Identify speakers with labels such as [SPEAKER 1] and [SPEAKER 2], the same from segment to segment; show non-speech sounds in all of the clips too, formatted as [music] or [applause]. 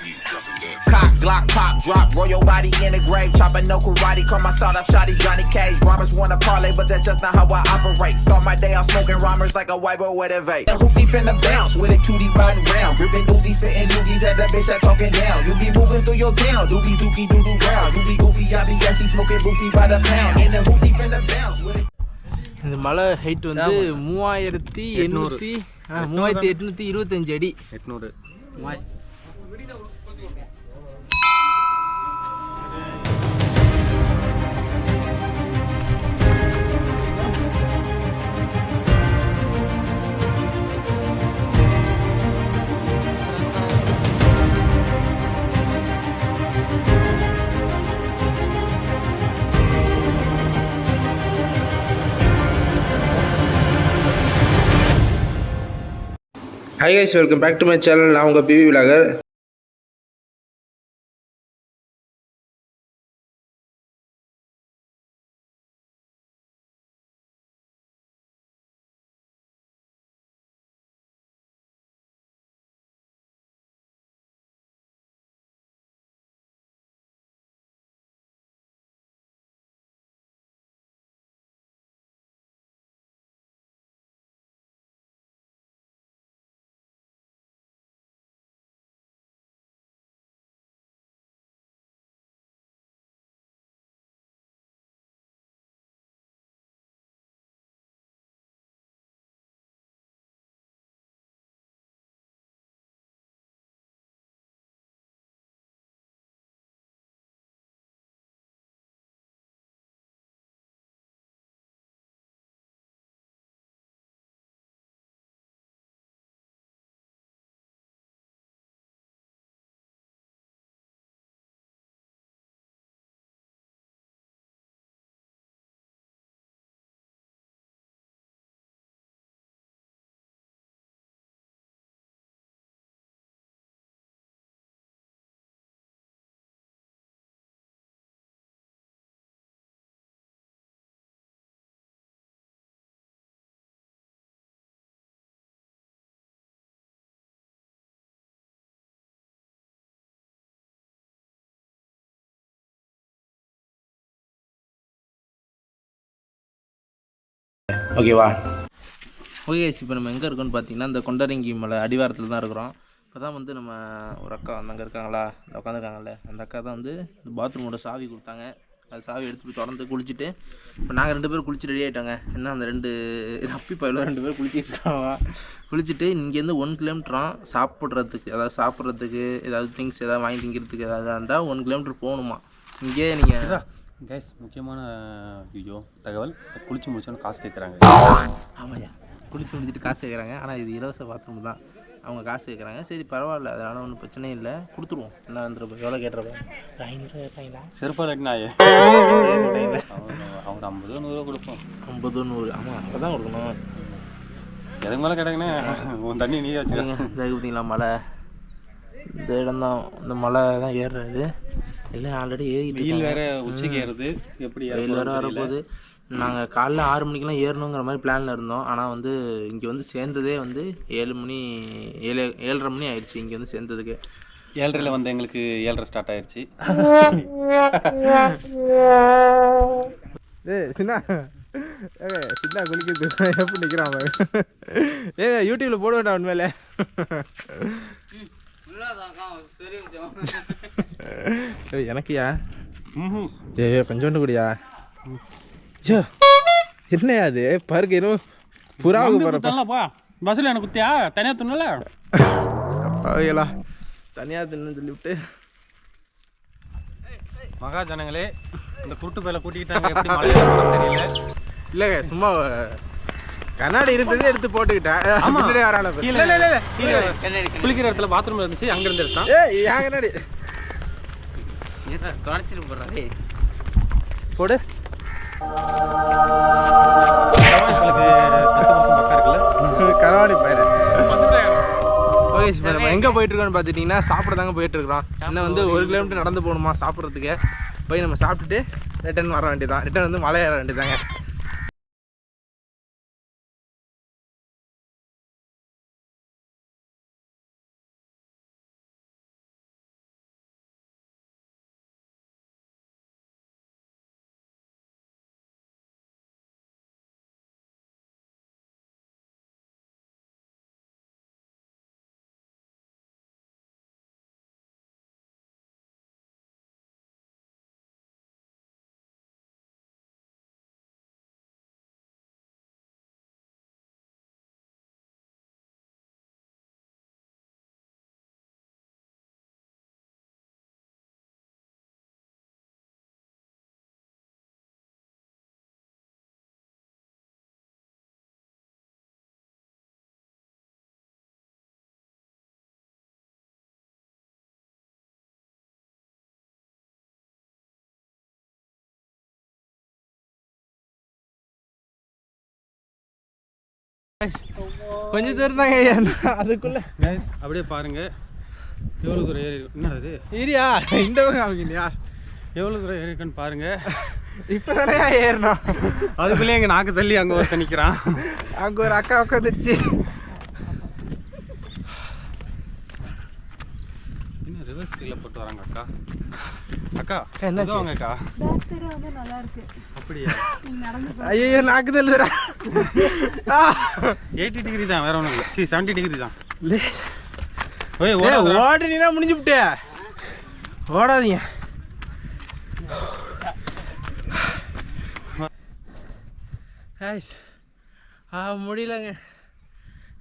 [SPEAKER 1] Cock, Glock, pop, drop, roll your body in the grave. Chopping no karate, call my sawed up shotty Johnny Cage. Rhymers wanna parlay, but that's just not how I operate. Start my day off smoking rhymers like a white boy with a vape. The hoopty finna bounce with a 2D riding round. Gripping doozies, spitting doozies at that bitch that talking down. You be moving through your town, doobie dookie doo doo round. You be goofy, I be SC smoking goofy by the pound. And the hoopty finna bounce with it.
[SPEAKER 2] இந்த மலை height வந்து மூவாயிரத்தி எண்ணூற்றி மூவாயிரத்தி எட்நூற்றி இருபத்தஞ்சு அடி
[SPEAKER 3] எட்நூறு
[SPEAKER 2] hi guys welcome back to my channel நான் உங்கள் பிவி விலாகர். ஓகேவா? ஓகே இப்போ நம்ம எங்கே இருக்கோம்னு பார்த்தீங்கன்னா இந்த கொண்டரங்கி மலை அடிவாரத்தில் தான் இருக்கிறோம். இப்போ தான் வந்து நம்ம ஒரு அக்கா அங்கே இருக்காங்களா? இந்த உட்காந்துருக்காங்கல்ல அந்த அக்கா தான் வந்து இந்த பாத்ரூமோட சாவி கொடுத்தாங்க. அது சாவி எடுத்துட்டு திறந்து குளிச்சுட்டு இப்போ நாங்கள் ரெண்டு பேரும் குளிச்சு ரெடி ஆகிட்டாங்க என்ன அந்த ரெண்டு அப்பி பயில ரெண்டு பேரும் குளிச்சிட்டு இருக்காங்க குளிச்சுட்டு இங்கேருந்து ஒன் கிலோமீட்டராக சாப்பிட்றதுக்கு அதாவது சாப்பிட்றதுக்கு ஏதாவது திங்ஸ் ஏதாவது வாங்கி திங்கிறதுக்கு ஏதாவது இருந்தால் ஒன் கிலோமீட்டர் போகணுமா? இங்கேயே நீங்கள்
[SPEAKER 3] கைஸ் முக்கியமான வீடியோ தகவல் குளிச்சு முடிச்சோன்னு காசு கேட்குறாங்க
[SPEAKER 2] ஆமாய்யா. குளிச்சு முடிச்சுட்டு காசு கேட்குறாங்க ஆனால் இது இலவச பாத்ரூம் தான். அவங்க காசு கேட்குறாங்க சரி பரவாயில்ல. அதனால் ஒன்றும் பிரச்சனை இல்லை. கொடுத்துருவோம். என்ன வந்துருப்போம் எவ்வளோ கேட்டுறப்ப ஐநூறு கேட்காங்களா
[SPEAKER 3] செருப்பா நாயே அவங்க ஐம்பது நூறுரூவா கொடுப்போம்.
[SPEAKER 2] ஐம்பது நூறு. ஆமாம் அங்கே தான் கொடுக்கணும்.
[SPEAKER 3] எதுக்கு மேலே கேட்டாங்கண்ணே உன் தண்ணி நீயே வச்சுக்க.
[SPEAKER 2] சரிங்க இந்த பார்த்தீங்களா மலை இந்த இடம் தான் இந்த மலை தான் ஏறுறது. இல்லை ஆல்ரெடி ஏறிட்டு
[SPEAKER 3] வெயில். வேற உச்சிக்கு ஏறுது. எப்படி
[SPEAKER 2] வெயில் வேறு வரப்போகுது. நாங்கள் காலைல ஆறு மணிக்கெலாம் ஏறணுங்கிற மாதிரி பிளானில் இருந்தோம். ஆனால் வந்து இங்கே வந்து சேர்ந்ததே வந்து ஏழு மணி ஏழு ஏழரை மணி ஆயிடுச்சு இங்கே வந்து சேர்ந்ததுக்கு.
[SPEAKER 3] ஏழரையில் வந்து எங்களுக்கு ஏழரை ஸ்டார்ட் ஆயிடுச்சு
[SPEAKER 2] ஏ சின்ன. சின்ன குளிக்கிறது எப்படி நிற்கிறான் ஏங்க யூடியூப்பில் போட வேண்டாம் உண்மையில. ஏய் எனக்குயா?
[SPEAKER 3] ம்
[SPEAKER 2] ஏய் கொஞ்சோண்டு குடியா? ஐயோ என்னையா அது? பாருங்க இன்னும் புறாவுக்கு போகிறப்ப
[SPEAKER 3] பஸ்ஸில் எனக்கு குத்தியா தனியாக துண்ணல
[SPEAKER 2] அவைகளா தனியாக தின்னு சொல்லிவிட்டு.
[SPEAKER 3] மகா ஜனங்களே இந்த குருட்டு பேல கூட்டிக்கிட்டாங்க. எப்படி தெரியல.
[SPEAKER 2] இல்லைங்க சும்மா கண்ணாடி இருந்ததே எடுத்து போட்டுக்கிட்டேன்
[SPEAKER 3] ஆமா.
[SPEAKER 2] இல்லை இல்லை இல்லை
[SPEAKER 3] குளிக்கிற இடத்துல பாத்ரூம் இருந்துச்சு அங்க இருந்து எடுத்தான்.
[SPEAKER 2] ஏய் கண்ணாடி.
[SPEAKER 4] தொலைச்சிட்டு போடுறாரு
[SPEAKER 2] போடு. கரவாடி பையன் ஓகே நம்ம எங்கே போயிட்டு இருக்கோம்னு பார்த்துட்டிங்கன்னா சாப்பிட தாங்க போயிட்டு இருக்கிறோம் இன்னும் வந்து ஒரு கிலோமீட்டர் நடந்து போகணுமா சாப்பிட்றதுக்கு? போய் நம்ம சாப்பிட்டுட்டு ரிட்டர்ன் வர வேண்டியதான் ரிட்டர்ன் வந்து மலை ஏற வேண்டியதாங்க கொஞ்சம் தூரம் தாங்க ஐயா. அதுக்குள்ள.
[SPEAKER 3] அப்படியே பாருங்க. எவ்வளோ தூரம் ஏறி இது?
[SPEAKER 2] இரியா இந்த பக்கம் காமிக்கலையா
[SPEAKER 3] எவ்வளோ தூரம் ஏறி இருக்குன்னு பாருங்க.
[SPEAKER 2] இப்போ தானே ஏறணும்.
[SPEAKER 3] அதுக்குள்ளேயே எங்கள் நாக்கு தள்ளி அங்கே ஒருத்தன் நிற்கிறான்
[SPEAKER 2] அங்கே ஒரு அக்கா உட்காந்துருச்சு
[SPEAKER 3] கீழே போட்டு வராங்க அக்கா. அக்கா? என்ன வாங்க அக்கா.
[SPEAKER 4] வந்து நல்லா இருக்கு.
[SPEAKER 3] அப்படியா?
[SPEAKER 2] ஐயோ நாக்கு தள்ளுறா
[SPEAKER 3] எயிட்டி டிகிரி தான் வேற ஒன்றும் இல்லை. சி செவன்ட்டி டிகிரி தான்.
[SPEAKER 2] லே.
[SPEAKER 3] ஓய்.
[SPEAKER 2] ஓடுனீனா முடிஞ்சு விட்டே ஓடாதீங்க. ஆ முடியலங்க.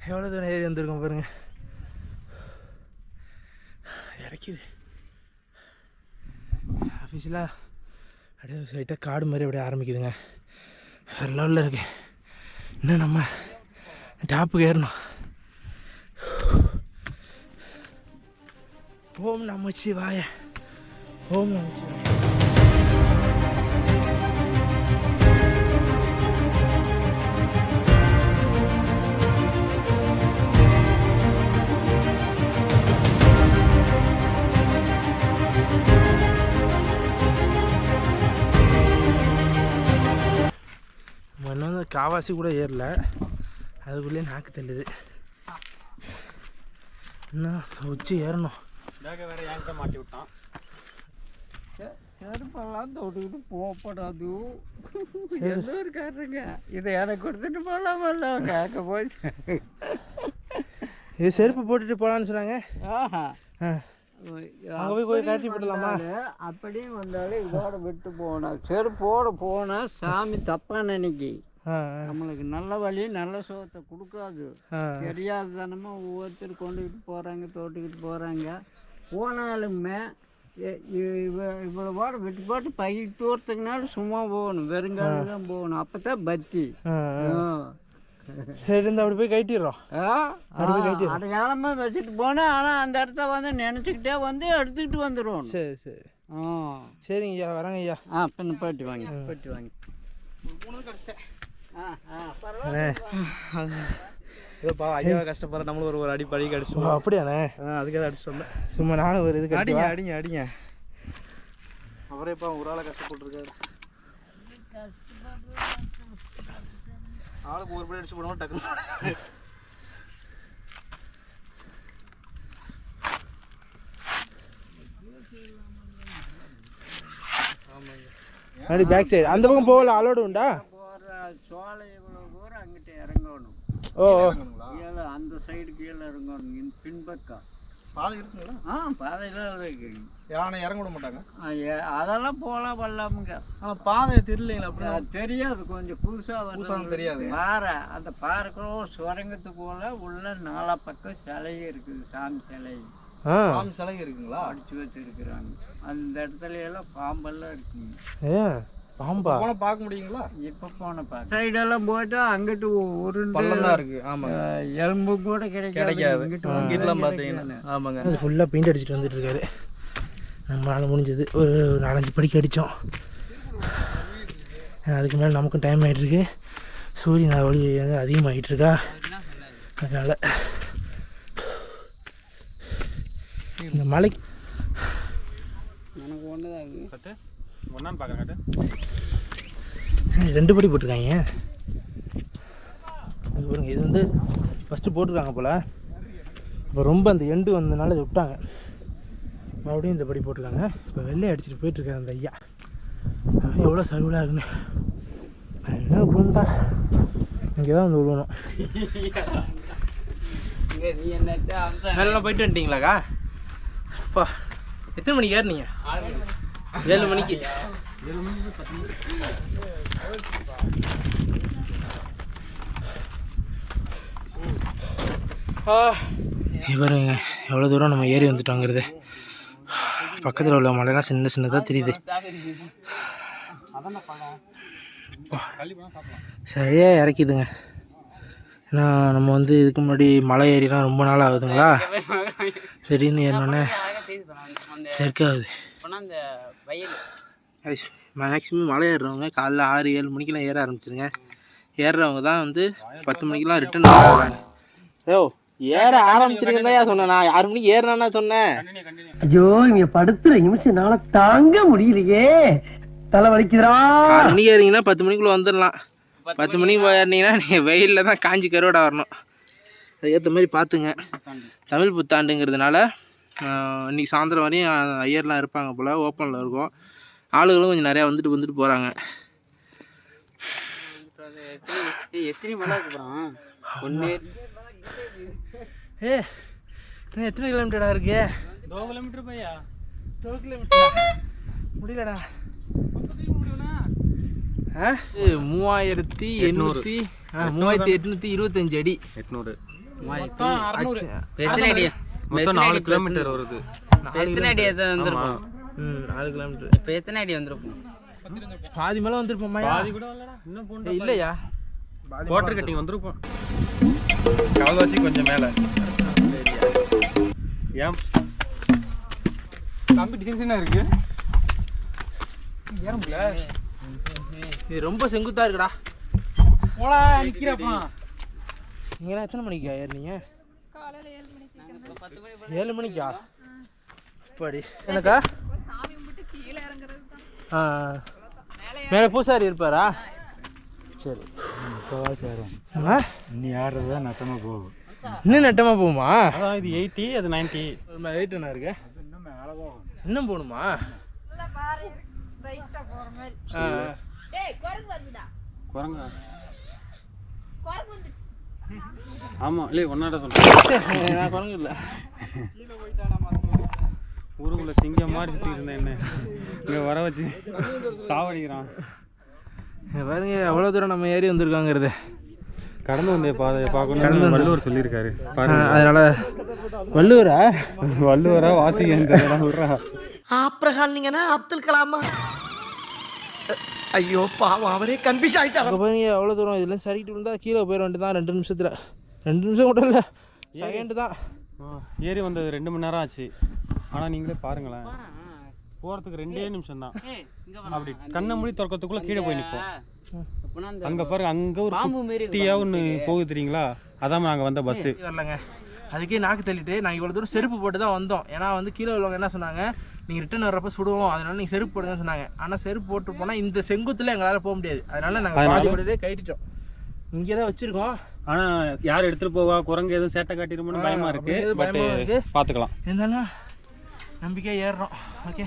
[SPEAKER 2] எவ்வளோ தூரம் ஏறி வந்திருக்கோம் பாருங்க. இறக்கிது ஆஃபீஸில் அப்படியே சைட்டாக காடு மாதிரி அப்படியே ஆரம்பிக்குதுங்க வேறு லெவலில் இருக்கு இன்னும் நம்ம டாப்புக்கு ஏறணும் ஓம் நம சிவாய ஓம் நம நம்ம இன்னும் வந்து காவாசி கூட ஏறல. அதுக்குள்ளேயே நாக்கு தள்ளுது. இன்னும் உச்சி ஏறணும்.
[SPEAKER 3] பேக்கை வேற என்கிட்ட மாட்டி விட்டான்.
[SPEAKER 5] செருப்பெல்லாம் தொட்டுக்கிட்டு போகப்படாது. எந்த இருக்காருங்க இதை எனக்கு கொடுத்துட்டு போகலாமல்ல கேட்க போய்
[SPEAKER 2] இது செருப்பு போட்டுட்டு போகலான்னு சொன்னாங்க.
[SPEAKER 5] ஆஹா.
[SPEAKER 2] அங்க போய் கழட்டி போடலாமா?
[SPEAKER 5] அப்படியே வந்தாலும் இதோட விட்டு போனா. செருப்போட போனா சாமி தப்பா நினைக்கி நம்மளுக்கு நல்ல வழி நல்ல சோத்தை கொடுக்காது. தெரியாத தானமா ஒவ்வொருத்தர் கொண்டுக்கிட்டு போகிறாங்க தோட்டுக்கிட்டு போகிறாங்க போனாலுமே இவ்வளோ பாடு விட்டு போட்டு பை தூரத்துக்குனாலும் சும்மா போகணும். வெறுங்கால தான் போகணும் அப்போ தான் பத்தி.
[SPEAKER 2] சரி இருந்து அப்படி போய் கட்டிடுறோம்
[SPEAKER 5] அடையாளமாக வச்சுட்டு போனேன் ஆனால் அந்த இடத்த வந்து நினச்சிக்கிட்டே வந்து எடுத்துக்கிட்டு வந்துடுவோம்
[SPEAKER 2] சரி சரி.
[SPEAKER 5] ஆ.
[SPEAKER 2] சரிங்க ஐயா வரேங்க ஐயா.
[SPEAKER 5] ஆ பின்ன பாட்டி வாங்க பாட்டி வாங்க. ஆ ஆ பரவாயில்ல.
[SPEAKER 2] அண்ணே.
[SPEAKER 3] இதோப்பா ஐயா கஷ்டப்படுற நம்மளும் ஒரு ஒரு அடி
[SPEAKER 2] ஓ
[SPEAKER 3] அடிச்சோம்
[SPEAKER 2] அப்படியாண்ணே
[SPEAKER 3] அதுக்கு அடிச்சு சொன்னேன்.
[SPEAKER 2] சும்மா நானும் ஒரு இது
[SPEAKER 3] அடிங்க அடிங்க அடிங்க. அவரே இப்போ ஒரு ஆளை கஷ்டப்பட்டுருக்காரு. ஆளுக்கு ஒரு படி அடிச்சு போடுவோம் டக்குனு
[SPEAKER 2] அப்படி பேக் சைடு அந்த பக்கம் போகல அலோடு உண்டா
[SPEAKER 5] போகிற சோலை இவ்வளோ தூரம் அங்கிட்டு இறங்கணும்
[SPEAKER 2] ஓ
[SPEAKER 5] அந்த சைடு கீழே இறங்கணும் பின்பக்கம்
[SPEAKER 3] பாதை இருக்குங்களா?
[SPEAKER 5] ஆ பாதையெல்லாம் இருக்கு.
[SPEAKER 3] யானை இறங்க விட மாட்டாங்க?
[SPEAKER 5] ஆ, அதெல்லாம் போகலாம் வரலாமுங்க.
[SPEAKER 3] ஆனால் பாதை தெரியலைங்களா அப்படி?
[SPEAKER 5] அது தெரியாது கொஞ்சம் புதுசாக
[SPEAKER 3] புதுசா தெரியாது.
[SPEAKER 5] பாறை அந்த பாறைக்குள்ள சுரங்கத்துக்குள்ள உள்ள நாலா பக்கம் சிலை இருக்குது சாமி சிலை.
[SPEAKER 2] ஆ.
[SPEAKER 3] சாமி சிலை இருக்குங்களா?
[SPEAKER 5] அடிச்சு வச்சிருக்கிறாங்க. அந்த இடத்துல எல்லாம் பாம்பெல்லாம் இருக்குங்க.
[SPEAKER 2] ஏ பாம்பா
[SPEAKER 3] போன பார்க்க முடியுங்களா?
[SPEAKER 5] இப்போ போன பாரு சைடெல்லாம் போட்டு அங்கிட்டு உருண்டு
[SPEAKER 3] பள்ளம் தான் இருக்கு. ஆமாங்க.
[SPEAKER 5] ஆ, எலும்பு கூட கிடைக்காது.
[SPEAKER 3] கிடைக்காது.
[SPEAKER 5] இங்கிட்டு
[SPEAKER 3] இங்கிட்டலாம் பார்த்தீங்கன்னா. ஆமாங்க.
[SPEAKER 2] அது ஃபுல்லாக பெயிண்ட் அடிச்சுட்டு வந்துட்டு இருக்காரு நம்மளால் முடிஞ்சது. ஒரு நாலஞ்சு படிக்க அடித்தோம் அதுக்கு மேலே நமக்கும் டைம் ஆகிட்டுருக்கு சூரியன் ஒளி அதிகமாகிட்டு இருக்கா அதனால் இந்த மலைக்கு
[SPEAKER 5] எனக்கு ஒன்று தான்
[SPEAKER 3] கட்டு பார்க்குறேன்
[SPEAKER 2] ரெண்டு படி போட்டிருக்காங்க. இது பாருங்க இது வந்து ஃபஸ்ட்டு போட்டிருக்காங்க போல். இப்போ ரொம்ப அந்த எண்டு வந்ததுனால இதை விட்டாங்க. மறுபடியும் இந்த படி போட்டிருக்காங்க. இப்போ வெள்ளை அடிச்சுட்டு போயிட்டுருக்காரு அந்த ஐயா. எவ்வளோ சர்வலாக இருக்குன்னு. என்ன விழுந்தா? இங்கே தான் வந்து விழுவணும்.
[SPEAKER 5] நீ என்னச்சா அந்த
[SPEAKER 2] மேலாம் போயிட்டு வந்துட்டீங்களாக்கா? அப்பா எத்தனை மணிக்கு ஏறினீங்க? ஏழு மணிக்கு. பாருங்க எவ்வளோ தூரம் நம்ம ஏறி வந்துட்டோங்கிறது. பக்கத்தில் உள்ள மலைலாம் சின்ன சின்னதாக தெரியுது. சரியாக இறக்கிதுங்க. ஏன்னா நம்ம வந்து இதுக்கு முன்னாடி மலை ஏறிலாம் ரொம்ப நாள் ஆகுதுங்களா? [laughs] சரின்னு ஏறினோடனே செர்க்காகுது
[SPEAKER 5] அந்த வயல்.
[SPEAKER 2] மேக்ஸிமம் மலை ஏறுறவங்க காலைல ஆறு ஏழு மணிக்கெல்லாம் ஏற ஆரம்பிச்சிருங்க. ஏறுறவங்க தான் வந்து பத்து மணிக்கெலாம் ரிட்டர்ன் ஆகிறாங்க ஓ ஏற ஆரம்பிச்சிருக்கேன் தான் சொன்னேன்? நான் ஆறு மணிக்கு ஏறினா சொன்னேன்.
[SPEAKER 6] ஐயோ இங்க படுத்துற நிமிஷம்னால தாங்க முடியலையே. தலை வலிக்குதுடா
[SPEAKER 2] ஆறு மணிக்கு ஏறிங்கன்னா பத்து மணிக்குள்ளே வந்துடலாம். பத்து மணிக்கு ஏறினீங்கன்னா நீங்கள் வெயிலில் தான் காஞ்சி கருவாடை வரணும். அதுக்கேற்ற மாதிரி பார்த்துங்க. தமிழ் புத்தாண்டுங்கிறதுனால இன்றைக்கி சாயந்தரம் வரையும் ஐயர்லாம் இருப்பாங்க போல் ஓப்பனில் இருக்கும். ஆளுகளும் கொஞ்சம் நிறையா வந்துட்டு வந்துட்டு போகிறாங்க
[SPEAKER 5] எத்தனை மலை ஒன்று
[SPEAKER 2] ஏ எத்தனை கிலோமீட்டரா இருக்கு?
[SPEAKER 3] டோ கிலோமீட்டர்
[SPEAKER 2] டோ கிலோமீட்டர் முடியலடா. மூவாயிரத்தி எண்ணூற்றி மூவாயிரத்தி எட்நூற்றி இருபத்தஞ்சு அடி.
[SPEAKER 3] எட்நூறு.
[SPEAKER 5] மூவாயிரத்தி எத்தனை அடியா?
[SPEAKER 3] மொத்தம் நாலு கிலோமீட்டர் வருது.
[SPEAKER 5] எத்தனை அடி வந்திருப்போம்
[SPEAKER 2] நாலு கிலோமீட்டர்
[SPEAKER 5] இப்போ எத்தனை அடி வந்திருப்போம்
[SPEAKER 2] பாதி மேலே வந்திருப்போம்மா
[SPEAKER 3] பாதி கூட இல்லடா இன்னும்
[SPEAKER 2] ஏய், இல்லையா?
[SPEAKER 3] குவார்டர் கட்டிங் வந்திருப்போம் கவல்வாசி கொஞ்சம் மேலே. ஏன்? காம்படிஷன் இருக்கு?
[SPEAKER 2] இது ரொம்ப செங்குத்தா இருக்குடா.
[SPEAKER 3] போடா நிக்கிறப்பா
[SPEAKER 2] நீங்களாம் எத்தனை மணிக்கா ஏறினீங்க? ஏழு மணிக்கா? படி எனக்கா? ஆ. மேலே பூசாரி இருப்பாரா? சரி. ஆ?
[SPEAKER 3] இன்னும் யாருறது தான் நட்டமாக போகும்
[SPEAKER 2] இன்னும் நட்டமாக போகுமா?
[SPEAKER 3] அதான் இது எயிட்டி அது நைன்ட்டி.
[SPEAKER 2] ரேட் என்ன இருக்கு? இன்னும் போகணுமா? ஆ,
[SPEAKER 3] குரங்கா ஆமாம் இல்லை ஒன்னாட சொல்கிறேன்
[SPEAKER 2] நான் குரங்கு இல்லை
[SPEAKER 3] ஊருக்குள்ள சிங்கம் மாதிரி சுற்றிட்டு இருந்தேன் என்ன? இங்கே வர வச்சு சாவடிக்கிறான்.
[SPEAKER 2] இங்க பாருங்க எவ்வளோ தூரம் நம்ம ஏறி வந்திருக்காங்கிறது.
[SPEAKER 3] கடந்து வந்தே பாதையை பார்க்கணும் வள்ளுவர் சொல்லியிருக்காரு.
[SPEAKER 2] அதனால வள்ளுவரா?
[SPEAKER 3] வள்ளுவரா வாசிக்க விட்றா.
[SPEAKER 6] ஆப்ரஹாம் நீங்கன்னா அப்துல் கலாமா? ஐயோ பாவம் அவரே கன்ஃபியூஸ் ஆயிட்டாரு?
[SPEAKER 2] அங்கே பாருங்க எவ்வளோ தூரம் இதெல்லாம் சரிக்கிட்டு இருந்தால் கீழே போயிட வேண்டியதான் ரெண்டு நிமிஷத்தில். ரெண்டு நிமிஷம் கூட இல்லை. செகண்ட் தான்.
[SPEAKER 3] ஏறி வந்தது ரெண்டு மணி நேரம் ஆச்சு. ஆனால் நீங்களே பாருங்களேன். போகிறதுக்கு ரெண்டே நிமிஷம் தான் அப்படி கண்ணை மூடி திறக்கிறதுக்குள்ள கீழே போய் நிற்போம் அங்கே பாருங்க அங்கே ஒரு
[SPEAKER 5] பாம்பு மாரி
[SPEAKER 3] குட்டியா ஒன்று போகுது தெரியுங்களா? அதான் நாங்கள் வந்த பஸ்ஸு
[SPEAKER 2] வரலங்க. அதுக்கே நாக்கு தள்ளிட்டு நாங்கள் இவ்வளோ தூரம் செருப்பு போட்டு தான் வந்தோம். ஏன்னா வந்து கீழே உள்ளவங்க என்ன சொன்னாங்க நீங்கள் ரிட்டர்ன் வர்றப்ப சுடுவோம் அதனால நீங்கள் செருப்பு போடுங்கன்னு சொன்னாங்க. ஆனால் செருப்பு போட்டு போனால் இந்த செங்குத்தில் எங்களால் போக முடியாது. அதனால நாங்கள்? பாதி போட்டுட்டே கைட்டிட்டோம் இங்கே தான் வச்சுருக்கோம்.
[SPEAKER 3] ஆனால் யார் எடுத்துகிட்டு போவா? குரங்கு எதுவும் சேட்டை காட்டிடுமோன்னு பயமாக இருக்குது
[SPEAKER 2] எதுவும்
[SPEAKER 3] பட்
[SPEAKER 2] பயமா இருக்கு?
[SPEAKER 3] பார்த்துக்கலாம்.
[SPEAKER 2] இருந்தாலும் நம்பிக்கையாக ஏறுறோம். ஓகே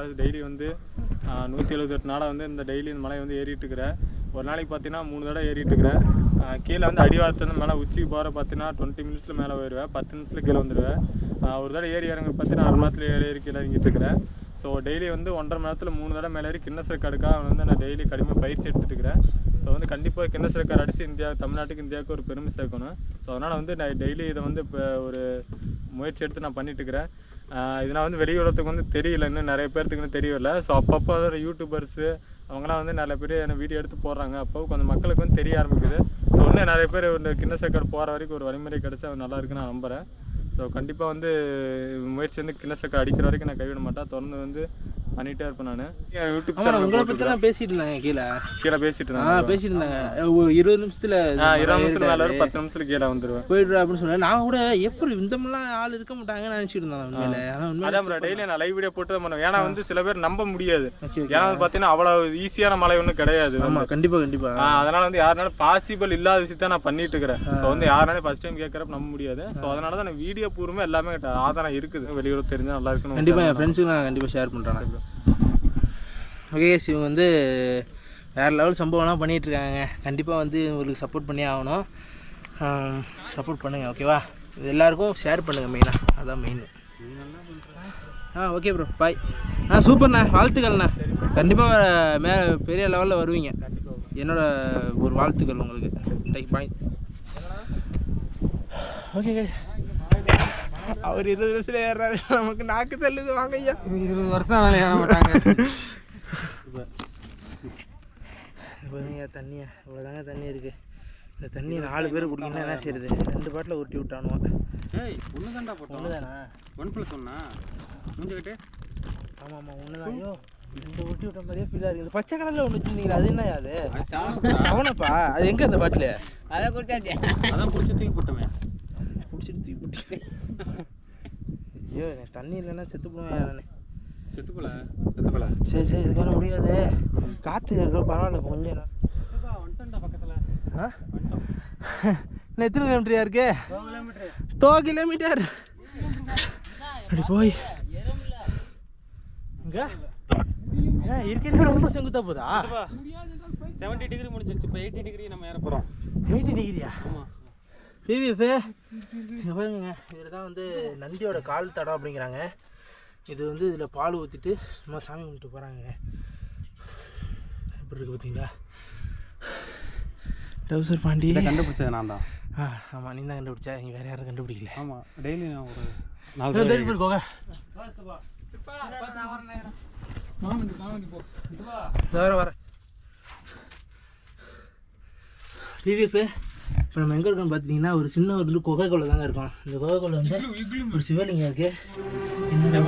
[SPEAKER 7] இருக்கிறது டெய்லி வந்து நூற்றி எழுபத்தெட்டு நாளாக வந்து இந்த டெய்லி இந்த மலை வந்து ஏறிட்டு இருக்கிறேன் ஒரு நாளைக்கு பார்த்தீங்கன்னா மூணு தடவை ஏறிட்டு இருக்கிறேன் கீழே வந்து அடிவாரத்துலேருந்து மேலே உச்சிக்கு போகிற பார்த்தீங்கன்னா டுவெண்ட்டி மினிட்ஸில் மேலே போயிடுவேன் பத்து நிமிஷத்தில் கீழே வந்துடுவேன் ஒரு தடவை ஏறி இறங்க பார்த்தீங்கன்னா அரை மணி நேரத்தில் ஏறி ஏறி கீழே இறங்கிட்டு இருக்கிறேன் ஸோ டெய்லி வந்து ஒன்றரை மணி நேரத்தில் மூணு தடவை மேலே ஏறி கிண்ணஸ் ரெக்கார்டுக்காக வந்து நான் டெய்லி கடுமையாக பயிற்சி எடுத்துட்டு இருக்கிறேன் ஸோ வந்து கண்டிப்பாக கிண்ணஸ் ரெக்கார்டு அடித்து இந்தியா தமிழ்நாட்டுக்கு இந்தியாவுக்கு ஒரு பெருமை சேர்க்கணும். ஸோ அதனால் வந்து நான் டெய்லி இதை வந்து இப்போ ஒரு முயற்சி எடுத்து நான் பண்ணிட்டு இருக்கிறேன் இதெல்லாம் வந்து வெளி வந்து வந்து தெரியல. இன்னும் நிறைய பேர்த்துக்கு இன்னும் தெரியல ஸோ அப்பப்போ அதோட யூடியூபர்ஸு அவங்களாம் வந்து நிறைய பேர் என்ன வீடியோ எடுத்து போடுறாங்க. அப்போ கொஞ்சம் மக்களுக்கு வந்து தெரிய ஆரம்பிக்குது. ஸோ இன்னும் நிறைய பேர் இந்த கிண்ண சக்கர் போகிற வரைக்கும் ஒரு வழிமுறை கிடச்சா நல்லா இருக்குன்னு நான் நம்புகிறேன் ஸோ கண்டிப்பாக வந்து முயற்சி வந்து கிண்ண ரெக்கார்டு அடிக்கிற வரைக்கும் நான் கைவிட மாட்டேன். தொடர்ந்து வந்து பண்ணிகிட்டே இருப்பேன் நான். யூடியூப்
[SPEAKER 2] ஆமாம் உங்களை
[SPEAKER 7] சேனல்
[SPEAKER 2] பற்றி நான் பேசிட்டு இருந்தாங்க கீழே.
[SPEAKER 7] கீழே பேசிட்டு
[SPEAKER 2] ஆ
[SPEAKER 7] இருந்தேன்
[SPEAKER 2] பேசிட்டு இருந்தாங்க. ஒரு இருபது நிமிஷத்தில்
[SPEAKER 7] இருபது நிமிஷம் மேலே ஒரு பத்து நிமிஷத்துக்கு கீழே வந்துடுவேன்
[SPEAKER 2] போயிடுறா அப்படின்னு சொன்னேன் நான் கூட எப்படி இந்த மாதிரிலாம் ஆள் இருக்க மாட்டாங்கன்னு நினச்சிட்டு இருந்தேன் உண்மையில
[SPEAKER 7] அதான் ப்ரோ டெய்லி நான் லைவ் வீடியோ போட்டு தான் பண்ணுவேன். ஏன்னா வந்து சில பேர் நம்ப முடியாது. ஏன்னா வந்து பார்த்தீங்கன்னா அவ்வளோ ஈஸியான மலை ஒன்றும் கிடையாது
[SPEAKER 2] ஆமாம் கண்டிப்பாக கண்டிப்பாக
[SPEAKER 7] ஆ, அதனால வந்து யாருனாலும் பாசிபிள் இல்லாத விஷயத்த நான் பண்ணிட்டு இருக்கிறேன். ஸோ வந்து யாருனாலும் ஃபர்ஸ்ட் டைம் கேட்கறப்ப நம்ப முடியாது. ஸோ அதனால தான் நான் வீடியோ பூர்வமே எல்லாமே கிட்ட ஆதாரம் இருக்குது. வெளியூர் தெரிஞ்சா நல்லா இருக்குன்னு
[SPEAKER 2] கண்டிப்பாக என் ஃப்ரெண்ட்ஸுக்கு நான் கண்டிப்பாக ஷேர் பண்ணுறேன் ஓகே இவங்க வந்து வேறு லெவல் சம்பவம்லாம் பண்ணிகிட்ருக்காங்க கண்டிப்பாக வந்து உங்களுக்கு சப்போர்ட் பண்ணி ஆகணும். சப்போர்ட் பண்ணுங்கள் ஓகேவா இது எல்லாருக்கும் ஷேர் பண்ணுங்கள் மெயினாக அதான் மெயின் ஆ ஓகே ப்ரோ பாய் ஆ சூப்பர்ண்ணா வாழ்த்துக்கள்ண்ணா. கண்டிப்பாக மே பெரிய லெவலில் வருவீங்க. என்னோடய ஒரு வாழ்த்துக்கள் உங்களுக்கு. டைக் பாய் ஓகே அவர் இருபது வயசுல ஏறாரு நமக்கு நாக்கு தள்ளுது வாங்க ஐயா.
[SPEAKER 3] இருபது வருஷம் ஆனாலும் ஏற மாட்டாங்க.
[SPEAKER 2] பாருங்க தண்ணியா? இவ்வளோதாங்க தண்ணி இருக்கு. இந்த தண்ணி நாலு பேர் குடிக்கணும்னா என்ன செய்யுது ரெண்டு பாட்டில் உருட்டி விட்டானுவான்
[SPEAKER 3] ஏய் ஒன்று தான்டா போட்டோம்.
[SPEAKER 2] ஒன்று தானா
[SPEAKER 3] ஒன் ப்ளஸ் ஒன்னா? முடிஞ்சுக்கிட்டு
[SPEAKER 2] ஆமாம் ஆமாம் ஒன்று தான் ஐயோ ரெண்டு உருட்டி விட்ட மாதிரியே ஃபீலாக இருக்குது இந்த பச்சை கலரில் ஒன்று வச்சுருந்தீங்களா அது என்ன அது? சவனப்பா. அது எங்கே அந்த பாட்டில்?
[SPEAKER 5] அதை குடிச்சாச்சு.
[SPEAKER 3] அதான் பிடிச்சி தூக்கி போட்டோமே.
[SPEAKER 2] பிடிச்சிட்டு தூக்கி போட்டு. ஐயோ எனக்கு தண்ணி இல்லைன்னா செத்து போவேன் நான்
[SPEAKER 3] செத்துப்பல செத்துப்பல
[SPEAKER 2] சரி சரி இதுக்கான முடியாது. காற்று இருக்கோ பரவாயில்ல கொஞ்சம்
[SPEAKER 3] பக்கத்தில்?
[SPEAKER 2] எத்தனை கிலோமீட்டர் இருக்கு? தோ கிலோமீட்டர் அப்படி போய். இங்க? ஏன் இருக்கிறது ரொம்ப செங்குத்தா போதா?
[SPEAKER 3] செவன்ட்டி டிகிரி முடிஞ்சிருச்சு இப்போ எயிட்டி டிகிரி நம்ம ஏற போகிறோம்
[SPEAKER 2] எயிட்டி டிகிரியா
[SPEAKER 3] ஆமாம்
[SPEAKER 2] பிவிஎஃப் பாருங்க இதில் தான் வந்து நந்தியோட கால் தடம் அப்படிங்கிறாங்க. இது வந்து இதில் பால் ஊற்றிட்டு சும்மா சாமி கும்பிட்டு போகிறாங்க எப்படி இருக்கு பார்த்தீங்களா டவுசர் பாண்டி.
[SPEAKER 3] கண்டுபிடிச்சது நான் தான்.
[SPEAKER 2] ஆ ஆமாம் நீ தான் கண்டுபிடிச்சா. நீ வேறு யாரும் கண்டுபிடிக்கல.
[SPEAKER 3] ஆமாம் டெய்லி நான் ஒரு நாலு
[SPEAKER 2] தேடி போய் கோக வர வர. பிவிஎஃப் இப்போ நம்ம எங்கே இருக்கோம்னு பார்த்தீங்கன்னா ஒரு சின்ன ஒரு கொகைக்குள்ள தாங்க இருக்கோம். இந்த கொகைக்குள்ள வந்து ஒரு சிவலிங்கம் இருக்கு. என்னடா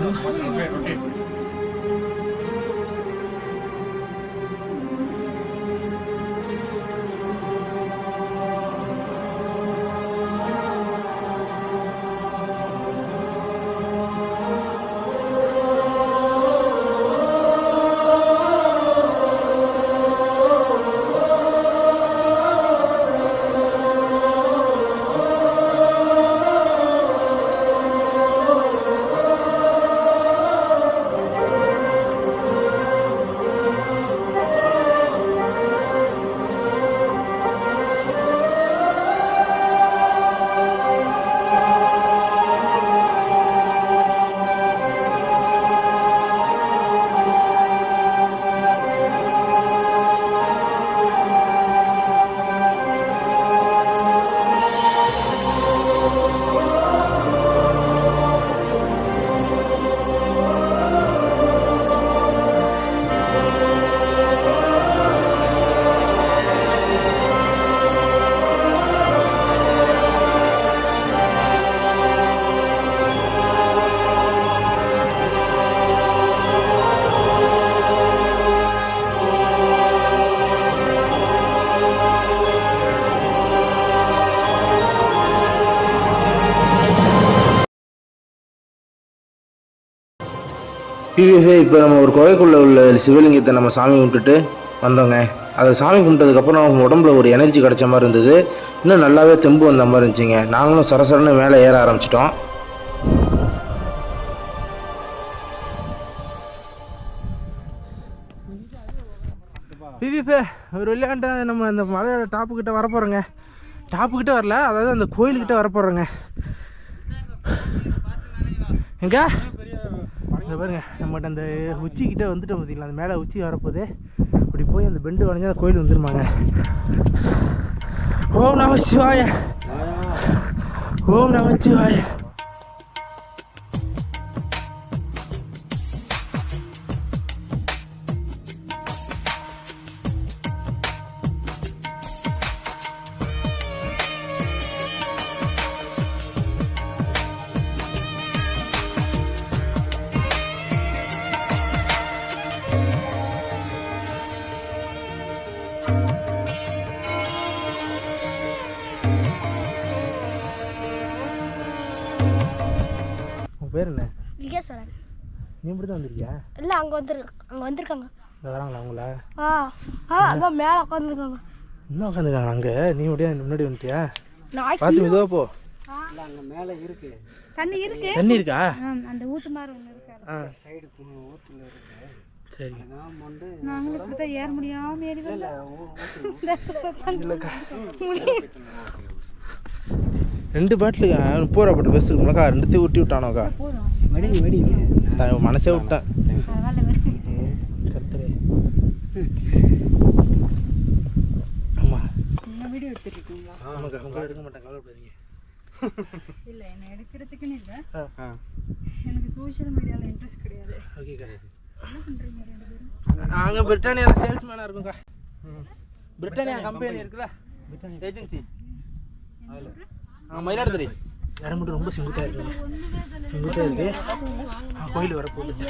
[SPEAKER 2] பிவிஎஃப் இப்போ நம்ம ஒரு குகைக்குள்ளே உள்ள சிவலிங்கத்தை நம்ம சாமி கும்பிட்டுட்டு வந்தோங்க. அதை சாமி கும்பிட்டதுக்கப்புறம் நம்ம உடம்புல ஒரு எனர்ஜி கிடைச்ச மாதிரி இருந்தது. இன்னும் நல்லாவே தெம்பு வந்த மாதிரி இருந்துச்சுங்க. நாங்களும் சரசரன்னு மேலே ஏற ஆரம்பிச்சிட்டோம். பிவிஎஃப் ஒரு விளையாண்ட நம்ம அந்த மலையோட டாப்பு கிட்ட வரப்போகிறோங்க டாப்புக்கிட்ட வரல அதாவது அந்த கோயிலுக்கிட்ட வரப்போகிறோங்க எங்க? இங்க பாருங்க நம்மகிட்ட அந்த உச்சிக்கிட்ட வந்துட்டோம் பார்த்தீங்களா அந்த மேலே உச்சி வரப்போகுது. அப்படி போய் அந்த பெண்டு வளைஞ்சா அந்த கோயில் வந்துருமாங்க. ஓம் நம சிவாய. ஓம் நம சிவாய.
[SPEAKER 8] இல்லை அங்கே வந்துருக்கு அங்கே வந்திருக்காங்க.
[SPEAKER 2] இங்கே வராங்களா அவங்கள
[SPEAKER 8] ஆ ஆ அதான் மேலே உட்காந்துருக்காங்க
[SPEAKER 2] இன்னும் உட்காந்துருக்காங்க அங்கே? நீ அப்படியே முன்னாடி வந்துட்டியா? பார்த்து மெதுவாக போ.
[SPEAKER 5] அங்கே மேலே இருக்கு.
[SPEAKER 8] தண்ணி இருக்கு.
[SPEAKER 2] தண்ணி இருக்கா?
[SPEAKER 8] அந்த ஊத்து மாதிரி ஒன்று இருக்காரு
[SPEAKER 2] ஆ.
[SPEAKER 5] சைடு ஊற்றுல இருக்கு.
[SPEAKER 2] சரி.
[SPEAKER 8] நாங்களும் இப்படி தான் ஏற முடியாமல் ஏறி
[SPEAKER 2] ரெண்டு பாட்டிலுக்கா ரூபா போட்டு பஸ் இருக்கும்லக்கா ரெண்டுத்தையும் ஊட்டி விட்டானோக்கா. மனசே விட்டான் கர்த்தரே
[SPEAKER 8] எடுத்துட்டு
[SPEAKER 2] எடுக்க மாட்டாங்க கவலைப்படாதீங்க.
[SPEAKER 8] இல்லை என்னை எடுக்கிறதுக்குன்னு இல்லை.
[SPEAKER 3] ஆ.
[SPEAKER 8] எனக்கு சோஷியல் மீடியாவில் இன்ட்ரெஸ்ட் கிடையாது.
[SPEAKER 2] ஓகேக்கா
[SPEAKER 8] என்ன பண்ணுறீங்க ரெண்டு பேரும்?
[SPEAKER 2] நாங்கள் பிரிட்டானியாவில் சேல்ஸ்மேனாக இருக்கோம்க்கா பிரிட்டானியா கம்பெனி இருக்குல்ல ஏஜென்சி ஆ மயிலாடுதுறை. இடம் மட்டும் ரொம்ப செங்குத்தாக இருக்குங்க செங்குத்தாக இருக்கு. கோயில் வரப்போகுது.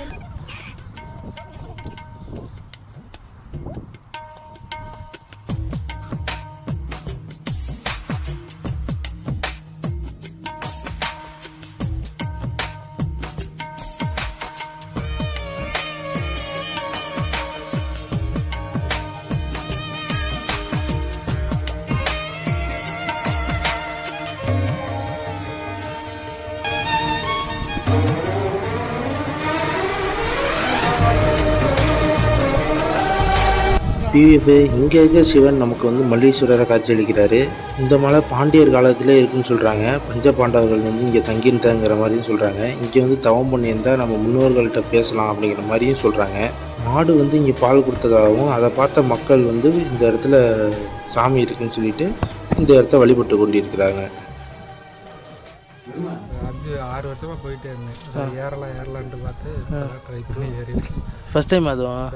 [SPEAKER 2] பிவிஎஃப் இங்கே இருக்க சிவன் நமக்கு வந்து மல்லீஸ்வரரை காட்சியளிக்கிறாரு. இந்த மலை பாண்டியர் காலத்திலே இருக்குன்னு சொல்கிறாங்க பஞ்ச பாண்டவர்கள் வந்து இங்கே தங்கியிருந்தாங்கிற மாதிரியும் சொல்கிறாங்க இங்கே வந்து தவம் பண்ணியிருந்தா நம்ம முன்னோர்கள்ட்ட பேசலாம் அப்படிங்கிற மாதிரியும் சொல்கிறாங்க மாடு வந்து இங்கே பால் கொடுத்ததாகவும் அதை பார்த்த மக்கள் வந்து இந்த இடத்துல சாமி இருக்குன்னு சொல்லிட்டு இந்த இடத்த வழிபட்டு கொண்டிருக்கிறாங்க.
[SPEAKER 9] அஞ்சு ஆறு வருஷமா போயிட்டே இருந்தேன். ஏறலாம் ஏறலான்ட்டு பார்த்து ட்ரை பண்ணி ஏறி
[SPEAKER 2] ஃபஸ்ட் டைம் அதுவும்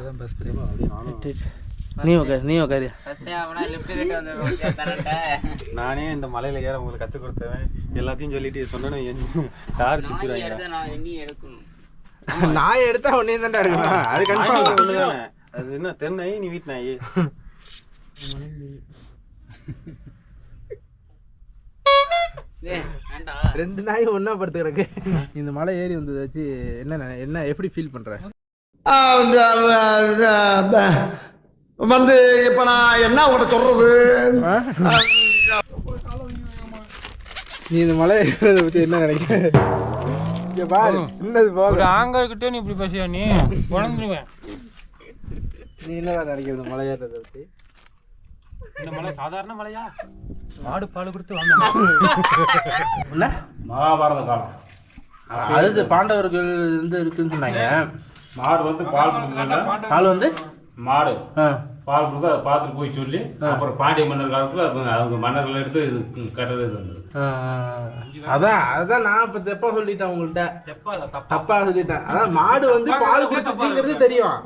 [SPEAKER 2] நீ உட்காரு நீ உட்காரு
[SPEAKER 3] நானே இந்த மலையில ஏற உங்களுக்கு கற்றுக் கொடுத்தவன். எல்லாத்தையும் சொல்லிட்டு சொன்னேன்னு யார் திட்டுறாங்க
[SPEAKER 2] நான் [laughs] எடுத்தா ஒன்னே தான் எடுக்கணும். அது கன்ஃபார்ம்
[SPEAKER 3] ஒண்ணுதானே அது என்ன தென்னை நீ வீட்டு நாய். [laughs]
[SPEAKER 2] ரெண்டு நாய் ஒண்ணா படுத்து கிடக்கு இந்த மலை ஏறி வந்ததை வச்சு என்ன என்ன எப்படி ஃபீல் பண்ற?
[SPEAKER 6] வந்து இப்ப நான் என்ன உங்கள்ட்ட சொல்றது?
[SPEAKER 2] நீ இந்த மலை ஏறதை பத்தி என்ன நினைக்கிற? இங்க பாரு என்னது
[SPEAKER 3] ஒரு
[SPEAKER 2] போக
[SPEAKER 3] ஆங்கர்கிட்டே நீ இப்படி பேசியா நீ? குழந்துருவேன்
[SPEAKER 2] நீ என்னடா நினைக்கிறது மலை ஏறதை பத்தி?
[SPEAKER 3] இந்த மலை சாதாரண மலையா? மாடு பால் கொடுத்து
[SPEAKER 2] என்ன?
[SPEAKER 10] மகாபாரத காலம்.
[SPEAKER 2] அது பாண்டவர்கள் வந்து இருக்குன்னு சொன்னாங்க.
[SPEAKER 10] மாடு வந்து பால்
[SPEAKER 2] ஆள் வந்து
[SPEAKER 10] மாடு. பால் கொடுத்து அதை பார்த்துட்டு போய் சொல்லி அப்புறம் பாண்டிய மன்னர் காலத்தில் அவங்க மன்னர்கள் எடுத்து இது கட்டுறது
[SPEAKER 2] ஆ. அதான் அதான் நான் இப்ப தப்பா சொல்லிட்டேன் உங்கள்கிட்ட தப்பா சொல்லிட்டேன். அதான் மாடு வந்து பால் கொடுத்துச்சுங்கிறது தெரியும்.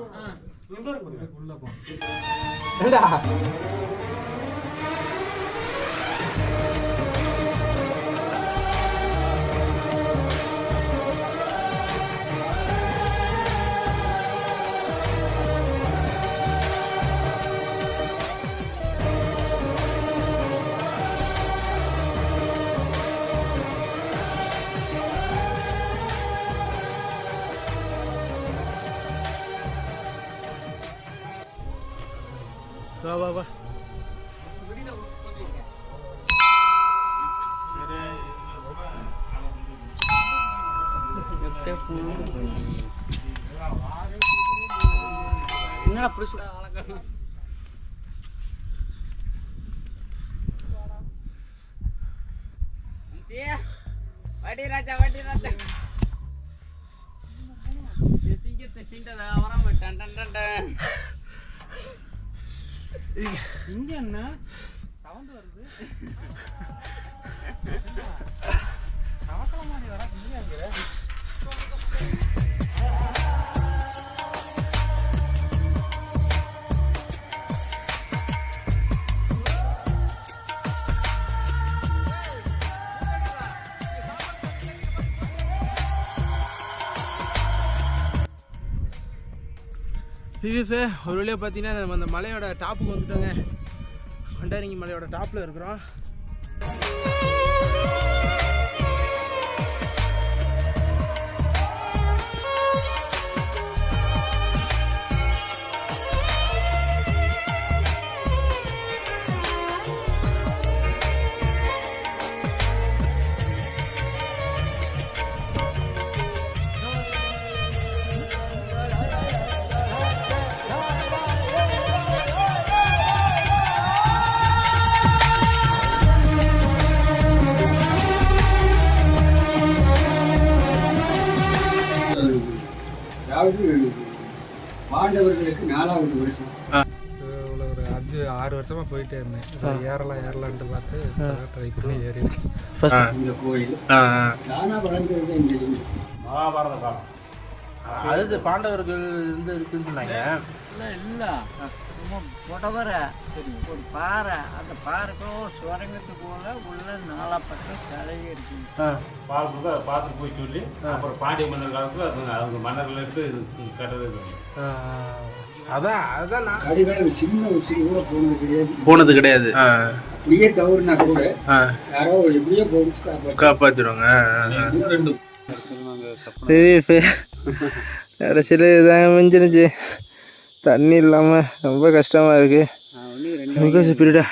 [SPEAKER 5] என்னடா புடிச்சு வட்டி? ராஜா வட்டி ராஜா. சீக்கிரத்தை சீண்டதா? வராம டன் டன் டன் டன்.
[SPEAKER 3] இங்க என்ன? சவுண்ட் வருது.
[SPEAKER 2] பிவிஎஃப் ஒரு வழியாக பார்த்தீங்கன்னா நம்ம அந்த மலையோட டாப்புக்கு வந்துட்டோங்க. கொண்டாரிங்கி மலையோட டாப்பில் இருக்கிறோம்.
[SPEAKER 9] ஏறலாம் ஏறலான்ட்டு பார்த்து ட்ரை பண்ணி ஏறி
[SPEAKER 2] ஃபர்ஸ்ட்
[SPEAKER 5] இந்த கோயில்.
[SPEAKER 2] ஆ
[SPEAKER 5] நானாக வளர்ந்தது இந்த
[SPEAKER 10] மகாபாரத காலம்.
[SPEAKER 2] அது பாண்டவர்கள் இருந்து இருக்குன்னு சொன்னாங்க.
[SPEAKER 5] இல்லை இல்லை சும்மா புடவரை ஒரு பாறை. அந்த பாறைக்கும் சுரங்கத்துக்குள்ள உள்ள நாலா பக்கம் சிலையே இருக்குது
[SPEAKER 2] ஆ
[SPEAKER 10] பார்த்து பார்த்துட்டு போய் சொல்லி அப்புறம் பாண்டிய மன்னர் காலத்தில் அவங்க அவங்க மன்னர்கள் எடுத்து கட்டுறது.
[SPEAKER 2] ஆ, அதான் அதான் நான்
[SPEAKER 5] கடிகால சின்ன கூட போனது கிடையாது.
[SPEAKER 2] போனது கிடையாது.
[SPEAKER 5] அப்படியே தவறுனா கூட யாரோ எப்படியோ
[SPEAKER 2] கடைசியில் இதாங்க மிஞ்சிருச்சு தண்ணி இல்லாமல் ரொம்ப கஷ்டமாக இருக்குது பீரியடா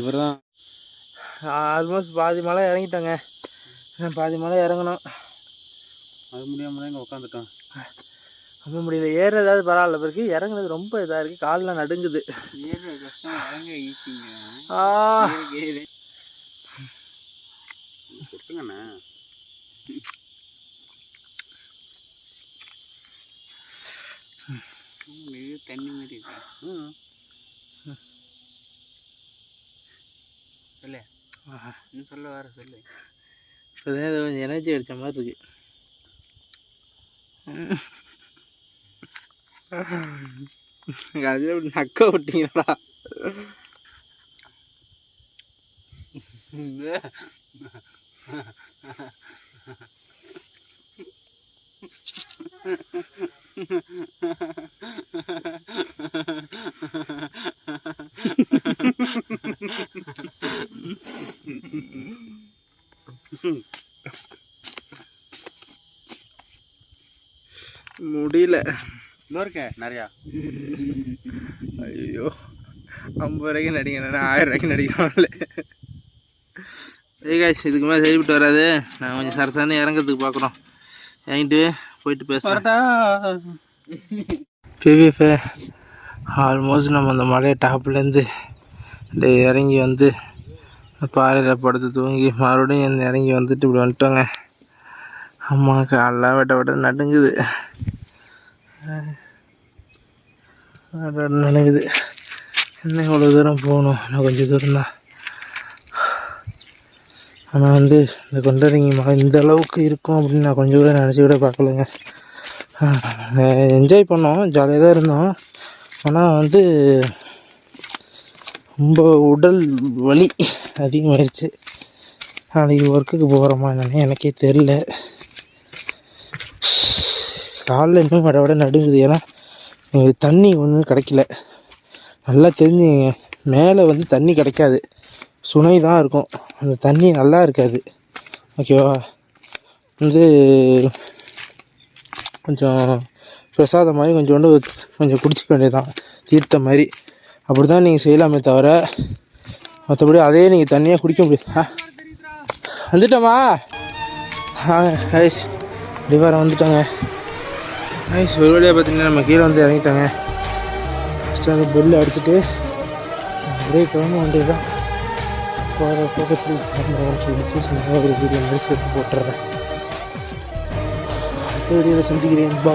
[SPEAKER 3] இவர் தான்
[SPEAKER 2] ஆல்மோஸ்ட் பாதி மலை இறங்கிட்டோங்க. பாதி மலை இறங்கணும்.
[SPEAKER 3] அது முடியாமல் இங்கே உட்காந்துட்டோம்
[SPEAKER 2] ரொம்ப முடியல ஏறுறதாவது பரவாயில்ல. பிறகு இறங்குறது ரொம்ப இதாக இருக்குது கால்லாம் நடுங்குது.
[SPEAKER 5] தண்ணி மாதிரி சொல்லு. சொல்ல வர சொல்லு.
[SPEAKER 2] இப்போதான் ஏதோ கொஞ்சம் எனர்ஜி அடித்த மாதிரி இருக்கு. நக்க விட்டீங்களா முடியல
[SPEAKER 3] இன்னும் இருக்கே நிறையா.
[SPEAKER 2] ஐயோ ஐம்பது ரூபாய்க்கு நடிக்கிறேன் ஆயிரம் ரூபாய்க்கு நடிக்கிறோம்ல காய்ஸ் இதுக்கு மேலே சரிப்பட்டு வராது. நான் கொஞ்சம் சரசான இறங்கிறதுக்கு பார்க்குறோம். இறங்கிட்டு போயிட்டு பேசுகிறேன் பிவிஎஃப் ஆல்மோஸ்ட் நம்ம அந்த மலை டாப்லேருந்து அப்படியே இறங்கி வந்து பாறையில் படுத்து தூங்கி மறுபடியும் இந்த இறங்கி வந்துட்டு இப்படி வந்துட்டோங்க. அம்மா காலெலாம் வெட்ட வெட்ட நடுங்குது. நினைக்குது என்ன இன்னும் இவ்வளோ தூரம் போகணும்? இன்னும் கொஞ்சம் தூரம் தான் ஆனால் வந்து இந்த கொண்டரங்கி மலை இந்த அளவுக்கு இருக்கும் அப்படின்னு நான் கொஞ்சம் கூட நினச்சி கூட பார்க்கலங்க. என்ஜாய் பண்ணோம். ஜாலியாக தான் இருந்தோம். ஆனால் வந்து ரொம்ப உடல் வலி அதிகமாகிடுச்சு நாளைக்கு ஒர்க்குக்கு போகிறோமா என்னன்னு எனக்கே தெரில காலில் இன்னும் வட விட நடுங்குது. ஏன்னா எங்களுக்கு தண்ணி ஒன்றும் கிடைக்கல. நல்லா தெரிஞ்சுங்க மேலே வந்து தண்ணி கிடைக்காது. சுனை தான் இருக்கும். அந்த தண்ணி நல்லா இருக்காது. ஓகேவா? வந்து கொஞ்சம் பிரசாதம் மாதிரி கொஞ்சோண்டு கொஞ்சம் குடிச்சிக்க வேண்டியதுதான். தீர்த்த மாதிரி. அப்படி தான் நீங்கள் செய்யலாமே தவிர மற்றபடி அதே நீங்கள் தண்ணியாக குடிக்க முடியாது. வந்துட்டோமா? ஆ ஐஸ் டிவாரம் வந்துட்டோங்க. ஐஸ் ஒரு வழியாக பார்த்தீங்கன்னா நம்ம கீழே வந்து இறங்கிட்டாங்க. ஃபஸ்ட்டு அந்த பெல் அடிச்சுட்டு அப்படியே கிளம்ப வேண்டியது தான் போகிற பக்கத்தில் கிளம்புறோம்னு சொல்லிட்டு சும்மா ஒரு வீடியோ மாதிரி சேர்த்து போட்டுறேன். அடுத்த வீடியோவில் சந்திக்கிறேன். பா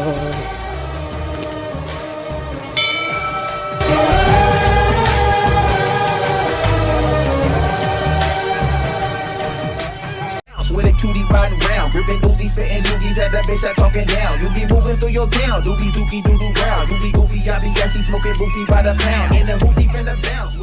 [SPEAKER 1] With a cutie riding round, gripping Uzis, spitting doogies at that bitch that talking down. You be moving through your town, doobie dookie doo doo round. You be goofy, I be gassy, smoking boofy by the pound. In the hoopty finna bounce